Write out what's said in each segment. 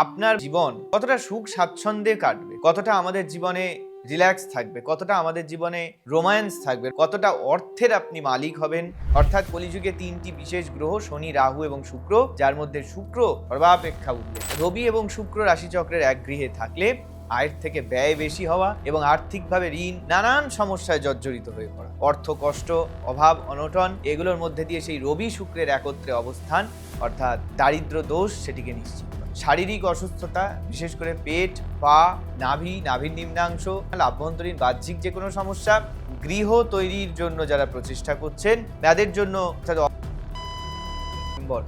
আপনার জীবন কতটা সুখ স্বাচ্ছন্দ্যে কাটবে? কতটা আমাদের জীবনে রিল্যাক্স থাকবে? কতটা আমাদের জীবনে রোমান্স থাকবে? কতটা অর্থের আপনি মালিক হবেন? অর্থাৎ কলিযুগে তিনটি বিশেষ গ্রহ, শনি, রাহু এবং শুক্র, যার মধ্যে শুক্র সর্বাপেক্ষা উল্লেখ রবি এবং শুক্র রাশিচক্রের এক গৃহে থাকলে আয়ের থেকে ব্যয় বেশি হওয়া এবং আর্থিকভাবে ঋণ, নানান সমস্যায় জর্জরিত হয়ে পড়া। অর্থ কষ্ট, অভাব, অনটন, এগুলোর মধ্যে দিয়ে সেই রবি শুক্রের একত্রে অবস্থান, অর্থাৎ দারিদ্র দোষ, সেটিকে নিশ্চিত। শারীরিক অসুস্থতা, বিশেষ করে পেট, পা, নাভি, নাভির নিম্নাংশ, আভ্যন্তরীণ বাহ্যিক যে কোনো সমস্যা, গৃহ তৈরির জন্য যারা প্রচেষ্টা করছেন, তাদের জন্য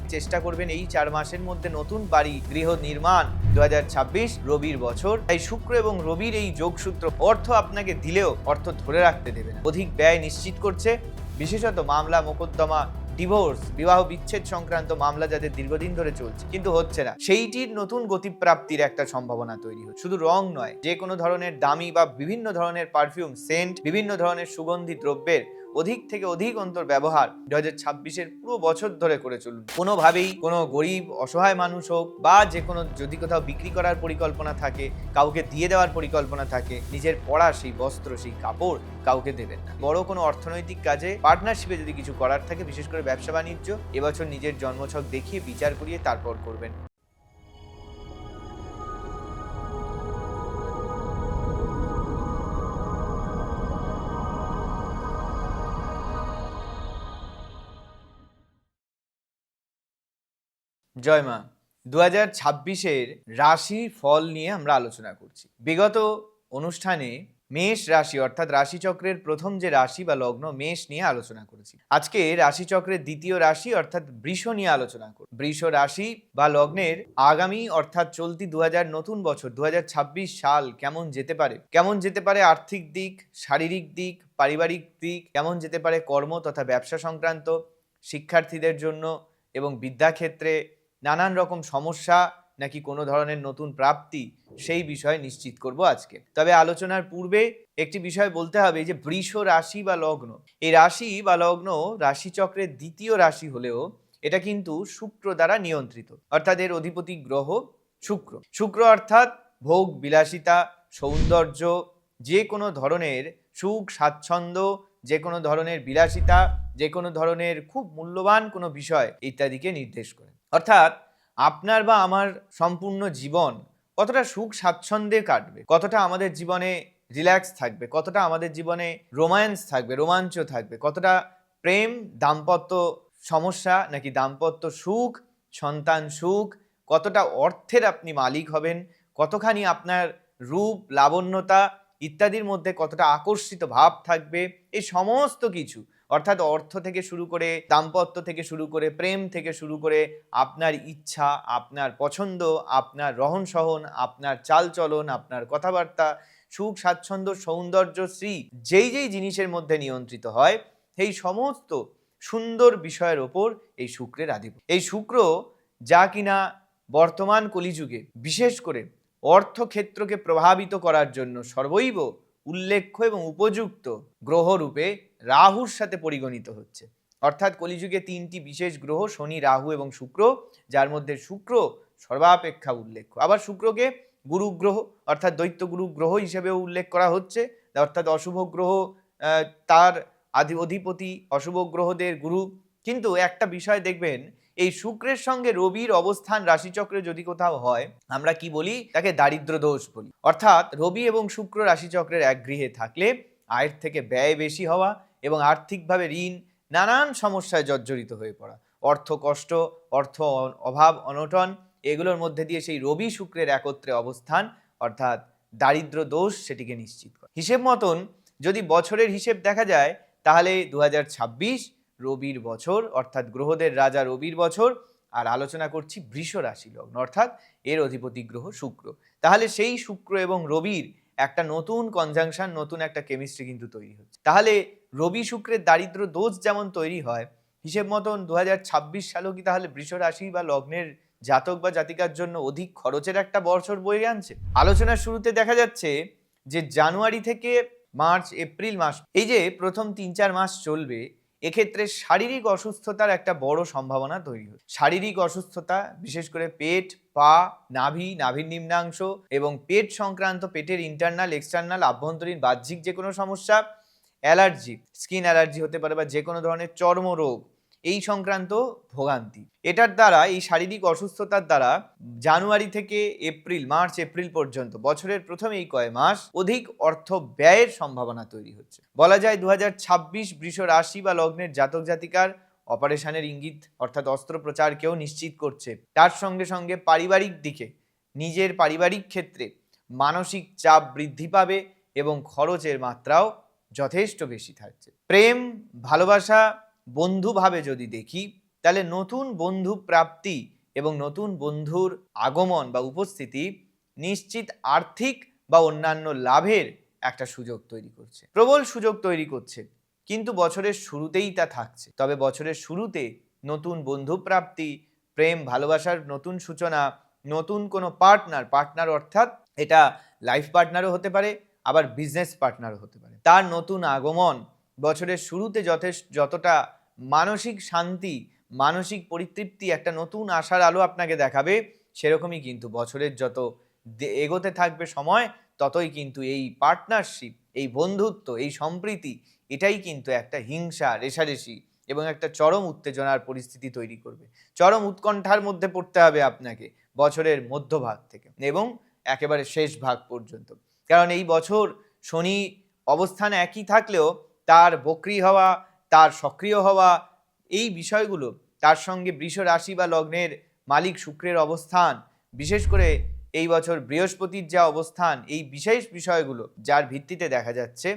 চেষ্টা করবেন এই চার মাসের মধ্যে নতুন বাড়ি গৃহ নির্মাণ। দু হাজার ছাব্বিশ রবির বছর। তাই শুক্র এবং রবির এই যোগসূত্র অর্থ আপনাকে দিলেও অর্থ ধরে রাখতে দেবে না। অধিক ব্যয় নিশ্চিত করছে। বিশেষত মামলা, মোকদ্দমা ডিভোর্স বিবাহ বিচ্ছেদ সংক্রান্ত মামলা যাদের দীর্ঘদিন ধরে চলছে। কিন্তু হচ্ছে না। সেইটির নতুন গতিপ্রাপ্তির একটা সম্ভাবনা তৈরি হচ্ছে। শুধু রং নয়, যে কোনো ধরনের দামি বা বিভিন্ন ধরনের পারফিউম সেন্ট বিভিন্ন ধরনের সুগন্ধি দ্রব্যের অধিক থেকে অধিক অন্তর ব্যবহার দু হাজার ছাব্বিশের পুরো বছর ধরে করে চলুন। কোনোভাবেই কোনো গরিব, অসহায় মানুষ হোক বা যে কোনো যদি কোথাও বিক্রি করার পরিকল্পনা থাকে, কাউকে দিয়ে দেওয়ার পরিকল্পনা থাকে, নিজের পড়া, সেই বস্ত্র, সেই কাপড় কাউকে দেবেন না। বড় কোনো অর্থনৈতিক কাজে পার্টনারশিপে যদি কিছু করার থাকে, বিশেষ করে ব্যবসা বাণিজ্য এবছর নিজের জন্মছক দেখিয়ে, বিচার করিয়ে তারপর করবেন। জয় মা। দু হাজার ছাব্বিশের রাশি ফল নিয়ে আমরা আলোচনা করছি। বিগত অনুষ্ঠানে মেষ রাশি অর্থাৎ রাশিচক্রের প্রথম যে রাশি বা লগ্ন, মেষ নিয়ে আলোচনা করেছি। আজকে রাশিচক্রের দ্বিতীয় রাশি অর্থাৎ বৃষ নিয়ে আলোচনা করব। বৃষ রাশি বা লগ্নের আগামী অর্থাৎ চলতি দু হাজার নতুন বছর দু হাজার ছাব্বিশ সাল কেমন যেতে পারে? কেমন যেতে পারে আর্থিক দিক, শারীরিক দিক, পারিবারিক দিক, কেমন যেতে পারে কর্ম তথা ব্যবসা সংক্রান্ত, শিক্ষার্থীদের জন্য এবং বিদ্যাক্ষেত্রে নানান রকম সমস্যা নাকি কোনো ধরনের নতুন প্রাপ্তি, সেই বিষয়ে নিশ্চিত করব আজকে। তবে আলোচনার পূর্বে একটি বিষয় বলতে হবে যে, বৃষ রাশি বা লগ্ন, এই রাশি বা লগ্ন রাশিচক্রের দ্বিতীয় রাশি হলেও এটা কিন্তু শুক্র দ্বারা নিয়ন্ত্রিত, অর্থাৎ এর অধিপতি গ্রহ শুক্র। শুক্র অর্থাৎ ভোগ, বিলাসিতা, সৌন্দর্য, যে কোনো ধরনের সুখ, স্বাচ্ছন্দ্য, যে কোনো ধরনের বিলাসিতা, যে কোনো ধরনের খুব মূল্যবান কোনো বিষয় ইত্যাদিকে নির্দেশ করে। অর্থাৎ আপনার বা আমার সম্পূর্ণ জীবন কতটা সুখ স্বাচ্ছন্দ্যে কাটবে, কতটা আমাদের জীবনে রিল্যাক্স থাকবে, কতটা আমাদের জীবনে রোমান্স থাকবে, রোমাঞ্চ থাকবে, কতটা প্রেম, দাম্পত্য সমস্যা নাকি দাম্পত্য সুখ, সন্তান সুখ, কতটা অর্থের আপনি মালিক হবেন, কতখানি আপনার রূপ, লাবণ্যতা ইত্যাদির মধ্যে কতটা আকর্ষিত ভাব থাকবে, এই সমস্ত কিছু অর্থাৎ অর্থ থেকে শুরু করে দাম্পত্য থেকে শুরু করে প্রেম থেকে শুরু করে আপনার ইচ্ছা, আপনার পছন্দ, আপনার রহন সহন আপনার চালচলন, আপনার কথাবার্তা, সুখ, স্বাচ্ছন্দ্য, সৌন্দর্য, শ্রী, যেই যেই জিনিসের মধ্যে নিয়ন্ত্রিত হয়, সেই সমস্ত সুন্দর বিষয়ের ওপর এই শুক্রের আধিপত্য। এই শুক্র যা কিনা বর্তমান কলিযুগে বিশেষ করে অর্থক্ষেত্রকে প্রভাবিত করার জন্য সর্বৈব উল্লেখ্য এবং উপযুক্ত গ্রহরূপে রাহুর সাথে পরিগণিত হচ্ছে। অর্থাৎ কলিযুগে তিনটি বিশেষ গ্রহ, শনি, রাহু এবং শুক্র, যার মধ্যে শুক্র সর্বাপেক্ষা উল্লেখ্য। আবার শুক্রকে গুরু গ্রহ অর্থাৎ দৈত্য গুরু গ্রহ হিসেবেও উল্লেখ করা হচ্ছে। অর্থাৎ অশুভ গ্রহ তার আধি অধিপতি অশুভ গ্রহদের গুরু। কিন্তু একটা বিষয় দেখবেন এই শুক্রের সঙ্গে রবির অবস্থান রাশিচক্রে যদি কোথাও হয়, আমরা কি বলি? তাকে দারিদ্র দোষ বলি। অর্থাৎ রবি এবং শুক্র রাশিচক্রের এক গৃহে থাকলে আয়ের থেকে ব্যয় বেশি হওয়া এবং আর্থিকভাবে ঋণ, নানান সমস্যায় জর্জরিত হয়ে পড়া। অর্থ কষ্ট, অর্থ অভাব, অনটন, এগুলোর মধ্যে দিয়ে সেই রবি শুক্রের একত্রে অবস্থান, অর্থাৎ দারিদ্র দোষ সেটিকে নিশ্চিত করে। হিসেব মতন যদি বছরের হিসেব দেখা যায়, তাহলে দু হাজার ছাব্বিশ রবির বছর, অর্থাৎ গ্রহদের রাজা রবির বছর, আর আলোচনা করছি বৃষ রাশি লগ্ন, অর্থাৎ এর অধিপতি গ্রহ শুক্র। তাহলে সেই শুক্র এবং রবির একটা নতুন কনজাংশন নতুন একটা কেমিস্ট্রি কিন্তু তৈরি হচ্ছে। তাহলে রবি শুক্রের দারিদ্র দোষ যেমন তৈরি হয়, হিসেব মতন দু সালেও কি তাহলে বৃষ রাশি বা লগ্নের জাতক বা জাতিকার জন্য অধিক খরচের একটা বছর বয়ে আনছে? আলোচনার শুরুতে দেখা যাচ্ছে যে জানুয়ারি থেকে মার্চ, এপ্রিল মাস, এই যে প্রথম তিন চার মাস চলবে এক্ষেত্রে শারীরিক অসুস্থতার একটা বড় সম্ভাবনা তৈরি হয় শারীরিক অসুস্থতা, বিশেষ করে পেট, পা, নাভি, নাভির নিম্নাংশ এবং পেট সংক্রান্ত, পেটের ইন্টারনাল এক্সটার্নাল আভ্যন্তরীণ, বাহ্যিক যে কোনো সমস্যা, অ্যালার্জি, স্কিন অ্যালার্জি হতে পারে বা যে কোনো ধরনের চর্মরোগ এই সংক্রান্ত ভোগান্তি। এটার দ্বারা, এই শারীরিক অসুস্থতার দ্বারা জানুয়ারি থেকে এপ্রিল, মার্চ, এপ্রিল পর্যন্ত, বছরের প্রথম এই কয় মাস অধিক অর্থ ব্যয়ের সম্ভাবনা তৈরি হচ্ছে। বলা যায় দু হাজার ছাব্বিশ বৃষ রাশি বা লগ্নের জাতক জাতিকার অপারেশনের ইঙ্গিত, অর্থাৎ অস্ত্রোপচারকেও নিশ্চিত করছে। তার সঙ্গে সঙ্গে পারিবারিক দিকে, নিজের পারিবারিক ক্ষেত্রে মানসিক চাপ বৃদ্ধি পাবে এবং খরচের মাত্রাও যথেষ্ট বেশি থাকছে। প্রেম, ভালোবাসা বন্ধুভাবে যদি দেখি, তাহলে নতুন বন্ধু প্রাপ্তি এবং নতুন বন্ধুর আগমন বা উপস্থিতি নিশ্চিত আর্থিক বা অন্যান্য লাভের একটা সুযোগ তৈরি করছে। প্রবল সুযোগ তৈরি করছে। কিন্তু বছরের শুরুতেই তা থাকছে। তবে বছরের শুরুতে নতুন বন্ধু প্রাপ্তি, প্রেম, ভালোবাসার নতুন সূচনা, নতুন কোনো পার্টনার পার্টনার অর্থাৎ এটা লাইফ পার্টনারও হতে পারে, আবার বিজনেস পার্টনারও হতে পারে। তার নতুন আগমন বছরের শুরুতে যথেষ্ট যতটা মানসিক শান্তি, মানসিক পরিতৃপ্তি একটা নতুন আশার আলো আপনাকে দেখাবে, সেরকমই কিন্তু বছরের যত এগোতে থাকবে সময়, ততই কিন্তু এই পার্টনারশিপ এই বন্ধুত্ব, এই সম্প্রীতি, এটাই কিন্তু একটা হিংসা, রেশারেশি এবং একটা চরম উত্তেজনার পরিস্থিতি তৈরি করবে। চরম উৎকণ্ঠার মধ্যে পড়তে হবে আপনাকে বছরের মধ্যভাগ থেকে এবং একেবারে শেষ ভাগ পর্যন্ত। কারণ এই বছর শনি অবস্থান একই থাকলেও তার বক্রি হওয়া, তার সক্রিয় হওয়া, এই বিষয়গুলো, তার সঙ্গে বৃষ রাশি বা লগ্নের মালিক শুক্রের অবস্থান, বিশেষ করে এই বছর বৃহস্পতির যা অবস্থান, এই বিশেষ বিষয়গুলো, যার ভিত্তিতে দেখা যাচ্ছে,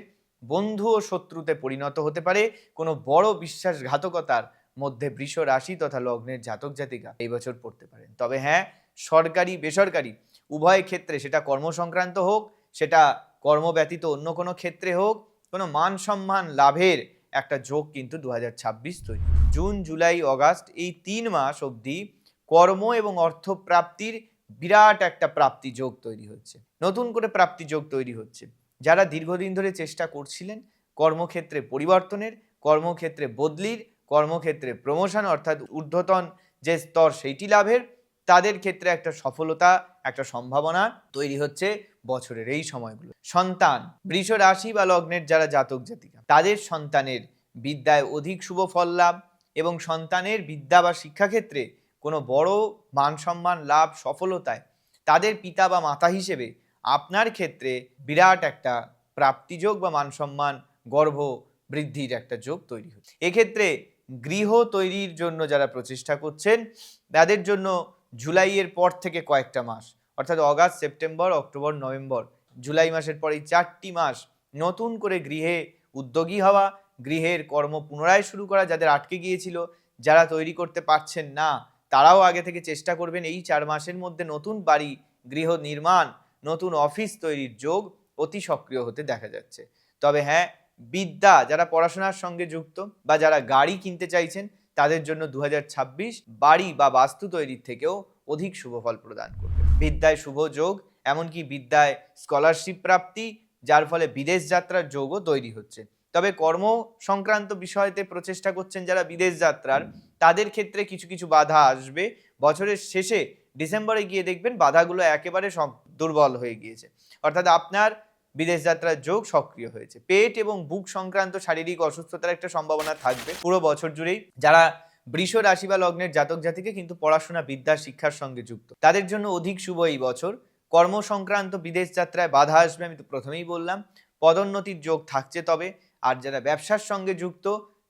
বন্ধু ও শত্রুতে পরিণত হতে পারে কোনো বড় বিশ্বাসঘাতকতার মধ্যে বৃষ রাশি তথা লগ্নের জাতক জাতিকা এই বছর পড়তে পারেন। তবে হ্যাঁ সরকারি, বেসরকারি, উভয় ক্ষেত্রে সেটা কর্মসংক্রান্ত হোক, সেটা কর্মব্যতীত অন্য কোনো ক্ষেত্রে হোক কোনো মান সম্মান লাভের একটা যোগ কিন্তু দু হাজার ছাব্বিশ তৈরি। জুন, জুলাই, অগাস্ট এই তিন মাস অবধি কর্ম এবং অর্থ প্রাপ্তির বিরাট একটা প্রাপ্তি যোগ তৈরি হচ্ছে। নতুন করে প্রাপ্তি যোগ তৈরি হচ্ছে। যারা দীর্ঘদিন ধরে চেষ্টা করছিলেন কর্মক্ষেত্রে পরিবর্তনের, কর্মক্ষেত্রে বদলির, কর্মক্ষেত্রে প্রমোশন অর্থাৎ ঊর্ধ্বতন যে স্তর সেইটি লাভের, তাদের ক্ষেত্রে একটা সফলতা, একটা সম্ভাবনা তৈরি হচ্ছে। বছরের এই সময়গুলো। সন্তান, বৃষ রাশি বা লগ্নের যারা জাতক জাতিকা, তাদের সন্তানের বিদ্যায় অধিক শুভ ফল লাভ এবং সন্তানের বিদ্যা বা শিক্ষাক্ষেত্রে কোনো বড় মান সম্মান লাভ সফলতায় তাদের পিতা বা মাতা হিসেবে আপনার ক্ষেত্রে বিরাট একটা প্রাপ্তিযোগ বা মান সম্মান গর্ভ বৃদ্ধির একটা যোগ তৈরি হচ্ছে। এক্ষেত্রে গৃহ তৈরির জন্য যারা প্রচেষ্টা করছেন, তাদের জন্য জুলাইয়ের পর থেকে কয়েকটা মাস অর্থাৎ August, September, October, November, July মাসের পরে এই চারটি মাস নতুন করে গৃহে উদ্যোগী হওয়া, গৃহের কর্ম পুনরায় শুরু করা যাদের আটকে গিয়েছিল, যারা তৈরি করতে পারছেন না, তারাও আগে থেকে চেষ্টা করবেন এই চার মাসের মধ্যে নতুন বাড়ি, গৃহ নির্মাণ, নতুন অফিস তৈরির যোগ অতি সক্রিয় হতে দেখা যাচ্ছে। তবে হ্যাঁ বিদ্যা যারা পড়াশোনার সঙ্গে যুক্ত বা যারা গাড়ি কিনতে চাইছেন, তাদের জন্য দু হাজার ছাব্বিশ বাড়ি বা বাস্তু তৈরির থেকেও অধিক শুভফল প্রদান করবে। বিদ্যায় শুভ যোগ, এমনকি বিদ্যায় স্কলারশিপ প্রাপ্তি, যার ফলে বিদেশ যাত্রার যোগও তৈরি হচ্ছে। তবে কর্ম সংক্রান্ত বিষয়তে প্রচেষ্টা করছেন যারা বিদেশ যাত্রার, তাদের ক্ষেত্রে কিছু কিছু বাধা আসবে। বছরের শেষে ডিসেম্বরে গিয়ে দেখবেন বাধাগুলো একেবারে দুর্বল হয়ে গিয়েছে। অর্থাৎ আপনার বিদেশ যাত্রার যোগ সক্রিয় হয়েছে। পেট এবং বুক সংক্রান্ত শারীরিক অসুস্থতার একটা সম্ভাবনা থাকবে পুরো বছর জুড়েই। যারা বৃষ রাশি বা লগ্নের জাতক জাতিকে কিন্তু পড়াশোনা, বিদ্যা, শিক্ষার সঙ্গে যুক্ত। তাদের জন্য অধিক শুভ এই বছর। কর্ম সংক্রান্ত বিদেশ যাত্রায় বাধা আসবে, আমি তো প্রথমেই বললাম। পদোন্নতির যোগ থাকছে তবে। আর যারা ব্যবসার সঙ্গে যুক্ত,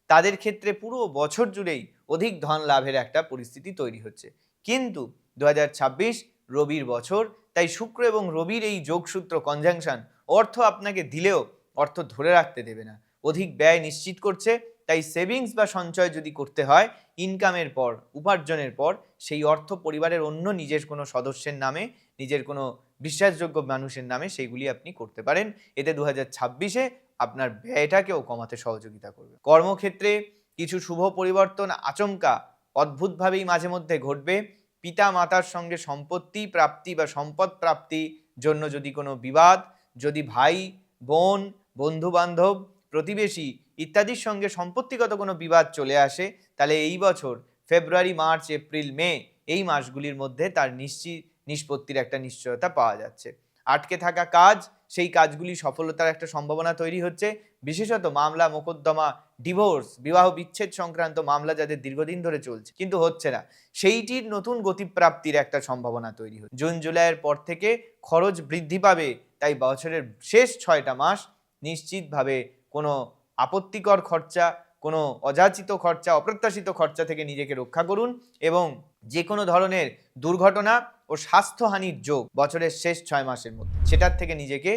তাদের ক্ষেত্রে পুরো বছর জুড়েই অধিক ধন লাভের একটা পরিস্থিতি তৈরি হচ্ছে। কিন্তু দু হাজার ছাব্বিশ রবির বছর, তাই শুক্র এবং রবির এই যোগসূত্র কনজাংশন অর্থ আপনাকে দিলেও অর্থ ধরে রাখতে দেবে না। অধিক ব্যয় নিশ্চিত করছে তাই সেভিংস বা সঞ্চয় যদি করতে হয় ইনকামের পর, উপার্জনের পর, সেই অর্থ পরিবারের অন্য নিজের কোনো সদস্যের নামে, নিজের কোনো বিশ্বাসযোগ্য মানুষের নামে সেইগুলি আপনি করতে পারেন। এতে দু হাজার ছাব্বিশে আপনার ব্যয়টাকেও কমাতে সহযোগিতা করবে। কর্মক্ষেত্রে কিছু শুভ পরিবর্তন আচমকা অদ্ভুতভাবেই মাঝে মধ্যে ঘটবে। পিতা মাতার সঙ্গে সম্পত্তি প্রাপ্তি বা সম্পদ প্রাপ্তি জন্য যদি কোনো বিবাদ, যদি ভাই, বোন বন্ধু বান্ধব প্রতিবেশী ইত্যাদির সঙ্গে সম্পত্তিগত কোনো বিবাদ চলে আসে, তাহলে এই বছর ফেব্রুয়ারি, মার্চ, এপ্রিল, মে এই মাসগুলির মধ্যে তার নিশ্চিত নিষ্পত্তির একটা নিশ্চয়তা পাওয়া যাচ্ছে। আটকে থাকা কাজ, সেই কাজগুলি সফলতার একটা সম্ভাবনা তৈরি হচ্ছে। বিশেষত মামলা, মোকদ্দমা, ডিভোর্স, বিবাহ বিচ্ছেদ সংক্রান্ত মামলা যাদের দীর্ঘদিন ধরে চলছে, কিন্তু হচ্ছে না। সেইটির নতুন গতিপ্রাপ্তির একটা সম্ভাবনা তৈরি হচ্ছে। জুন, জুলাইয়ের পর থেকে খরচ বৃদ্ধি পাবে, তাই বছরের শেষ ছয়টা মাস নিশ্চিতভাবে কোনো আপত্তিকর খরচা, কোনো অযাচিত খরচা, অপ্রত্যাশিত খরচা থেকে নিজেকে রক্ষা করুন এবং যে কোনো ধরনের দুর্ঘটনা ও স্বাস্থ্যহানির যোগ বছরের শেষ ছয় মাসের মধ্যে, সেটার থেকে নিজেকে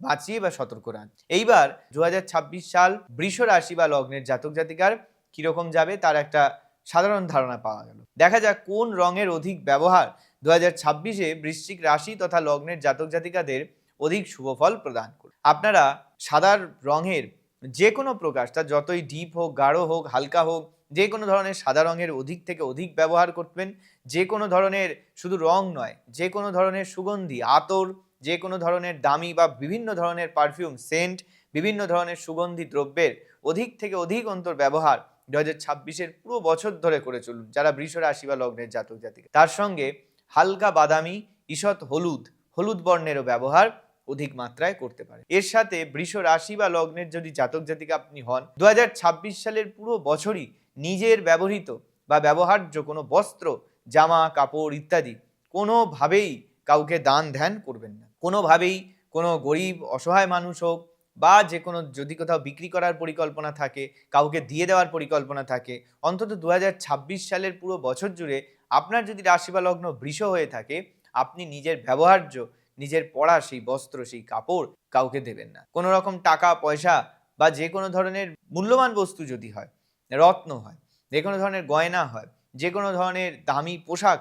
বাঁচিয়ে বা সতর্ক রান এইবার দু হাজার ছাব্বিশ সাল বৃষ রাশি বা লগ্নের জাতক জাতিকার কীরকম যাবে তার একটা সাধারণ ধারণা পাওয়া গেল। দেখা যাক কোন রঙের অধিক ব্যবহার দু হাজার ছাব্বিশে বৃশ্চিক রাশি তথা লগ্নের জাতক জাতিকাদের অধিক শুভফল প্রদান করবে। আপনারা সাদার রঙের যে কোনো প্রকাশ, তা যতই ডিপ হোক, গাঢ় হোক, হালকা হোক যে কোনো ধরনের সাদা রঙের অধিক থেকে অধিক ব্যবহার করবেন। যে কোনো ধরনের শুধু রং নয় যে কোনো ধরনের সুগন্ধি, আতর যে কোনো ধরনের দামি বা বিভিন্ন ধরনের পারফিউম সেন্ট বিভিন্ন ধরনের সুগন্ধি দ্রব্যের অধিক থেকে অধিক অন্তর ব্যবহার দু হাজার ছাব্বিশের পুরো বছর ধরে করে চলুন, যারা বৃষ রাশি বা লগ্নের জাতক জাতিকা। তার সঙ্গে হালকা বাদামি, ঈষৎ হলুদ হলুদ বর্ণেরও ব্যবহার। অধিক মাত্রায় করতে পারে। এর সাথে বৃষ রাশি বা লগ্নের যদি জাতক জাতিকা আপনি হন দু হাজার ছাব্বিশ সালের পুরো বছরই নিজের ব্যবহৃত বা ব্যবহার্য কোনো বস্ত্র, জামা, কাপড় ইত্যাদি কোনোভাবেই কাউকে দান ধ্যান করবেন না। কোনোভাবেই কোনো গরিব, অসহায় মানুষ হোক বা যে কোনো যদি কোথাও বিক্রি করার পরিকল্পনা থাকে, কাউকে দিয়ে দেওয়ার পরিকল্পনা থাকে, অন্তত দু হাজার ছাব্বিশ সালের পুরো বছর জুড়ে আপনার যদি রাশি বা লগ্ন বৃষ হয়ে থাকে, আপনি নিজের ব্যবহার্য নিজের পরা সেই বস্ত্র, সেই কাপড় কাউকে দেবেন না। কোনো রকম টাকা, পয়সা বা যে কোনো ধরনের মূল্যবান বস্তু যদি হয়, রত্ন হয়, যে কোনো ধরনের গয়না হয়, যে কোনো ধরনের দামি পোশাক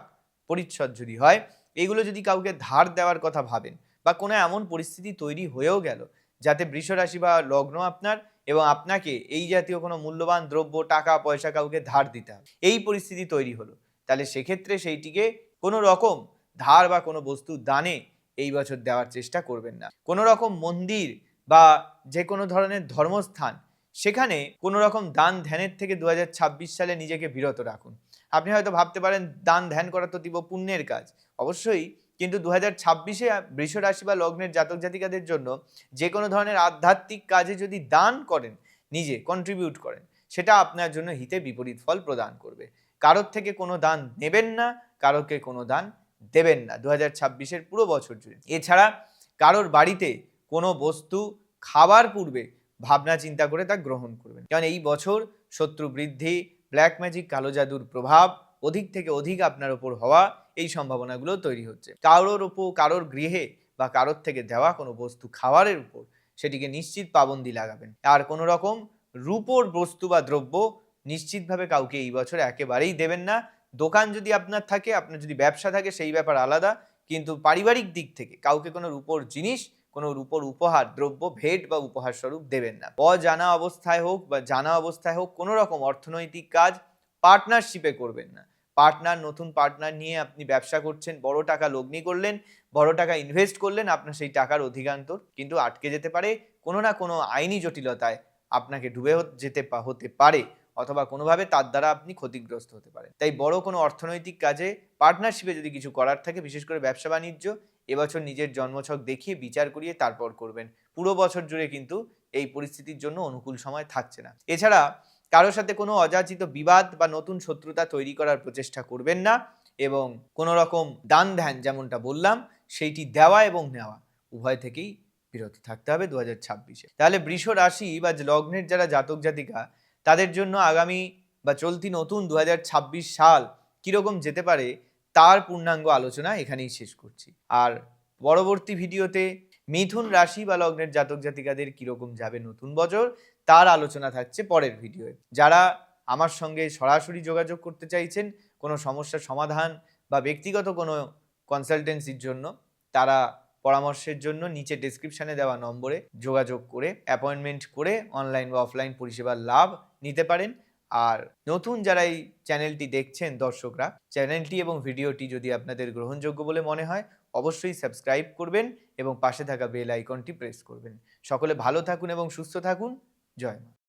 পরিচ্ছদ যদি হয়, এগুলো যদি কাউকে ধার দেওয়ার কথা ভাবেন বা কোনো এমন পরিস্থিতি তৈরি হয়েও গেল যাতে বৃষরাশি বা লগ্ন আপনার এবং আপনাকে এই জাতীয় কোনো মূল্যবান দ্রব্য, টাকা, পয়সা কাউকে ধার দিতে হবে। এই পরিস্থিতি তৈরি হলো। তাহলে সেক্ষেত্রে সেইটিকে কোনো রকম ধার বা কোনো বস্তু দানে এই বছর দেওয়ার চেষ্টা করবেন না। কোনো রকম মন্দির বা যে কোনো ধরনের ধর্মস্থান, সেখানে কোনো রকম দান ধ্যানের থেকে দু হাজার ছাব্বিশ সালে নিজেকে বিরত রাখুন। আপনি হয়তো ভাবতে পারেন, দান ধ্যান করা তো দিব পুণ্যের কাজ। অবশ্যই, কিন্তু দু হাজার ছাব্বিশে বৃষ রাশি বা লগ্নের জাতক জাতিকাদের জন্য যে কোনো ধরনের আধ্যাত্মিক কাজে যদি দান করেন, নিজে কন্ট্রিবিউট করেন, সেটা আপনার জন্য হিতে বিপরীত ফল প্রদান করবে। কারোর থেকে কোনো দান নেবেন না, কারোকে কোনো দান দেবেন না দু হাজার ছাব্বিশের পুরো বছর জুড়ে। এছাড়া কারোর বাড়িতে কোনো বস্তু খাবার পূর্বে ভাবনা চিন্তা করে তা গ্রহণ করবেন। কারণ এই বছর শত্রু বৃদ্ধি ব্ল্যাক ম্যাজিক কালো জাদুর প্রভাব অধিক থেকে অধিক আপনার ওপর হওয়া এই সম্ভাবনাগুলো তৈরি হচ্ছে। কারোর ওপর, কারোর গৃহে বা কারোর থেকে দেওয়া কোনো বস্তু খাবারের উপর সেটিকে নিশ্চিত পাবন্দি লাগাবেন। আর কোনো রকম রূপোর বস্তু বা দ্রব্য নিশ্চিতভাবে কাউকে এই বছর একেবারেই দেবেন না দোকান যদি আপনার থাকে, আপনার যদি ব্যবসা থাকে, সেই ব্যাপার আলাদা। কিন্তু পারিবারিক দিক থেকে কাউকে কোনো রূপোর জিনিস, কোনো রূপোর উপহার, দ্রব্য, ভেট বা উপহার স্বরূপ দেবেন না। অজানা অবস্থায় হোক বা জানা অবস্থায় হোক, কোনো রকম অর্থনৈতিক কাজ পার্টনারশিপে করবেন না। পার্টনার, নতুন পার্টনার নিয়ে আপনি ব্যবসা করছেন, বড় টাকা লগ্নি করলেন, বড় টাকা ইনভেস্ট করলেন, আপনার সেই টাকার অধিকান্তর কিন্তু আটকে যেতে পারে। কোনো না কোনো আইনি জটিলতায় আপনাকে ডুবে যেতে হতে পারে। অথবা কোনোভাবে তার দ্বারা আপনি ক্ষতিগ্রস্ত হতে পারেন। তাই বড় কোনো অর্থনৈতিক কাজে পার্টনারশিপে যদি কিছু করার থাকে, বিশেষ করে ব্যবসা বাণিজ্য, এবছর নিজের জন্মছক দেখিয়ে বিচার করিয়ে তারপর করবেন। পুরো বছর জুড়ে কিন্তু এই পরিস্থিতির জন্য অনুকূল সময় থাকছে না। এছাড়া কারোর সাথে কোনো অযাচিত বিবাদ বা নতুন শত্রুতা তৈরি করার প্রচেষ্টা করবেন না এবং কোনো রকম দান ধ্যান যেমনটা বললাম, সেইটি দেওয়া এবং নেওয়া উভয় থেকেই বিরত থাকতে হবে দু হাজার ছাব্বিশে। তাহলে বৃষ রাশি বা লগ্নের যারা জাতক জাতিকা তাদের জন্য আগামী বা চলতি নতুন দু হাজার ছাব্বিশ সাল কীরকম যেতে পারে তার পূর্ণাঙ্গ আলোচনা এখানেই শেষ করছি। আর পরবর্তী ভিডিওতে মিথুন রাশি বা লগ্নের জাতক জাতিকাদের কীরকম যাবে নতুন বছর, তার আলোচনা থাকছে পরের ভিডিওয়ে। যারা আমার সঙ্গে সরাসরি যোগাযোগ করতে চাইছেন, কোনো সমস্যার সমাধান বা ব্যক্তিগত কোনো কনসালটেন্সির জন্য, তারা পরামর্শের জন্য নিচে ডেসক্রিপশনে দেওয়া নম্বরে যোগাযোগ করে অ্যাপয়েন্টমেন্ট করে অনলাইন বা অফলাইন পরিষেবার লাভ নিতে পারেন। আর নতুন যারা এই চ্যানেলটি দেখছেন দর্শকরা, চ্যানেলটি এবং ভিডিওটি যদি আপনাদের গ্রহণযোগ্য বলে মনে হয়, অবশ্যই সাবস্ক্রাইব করবেন এবং পাশে থাকা বেল আইকনটি প্রেস করবেন। সকলে ভালো থাকুন এবং সুস্থ থাকুন। জয় মা।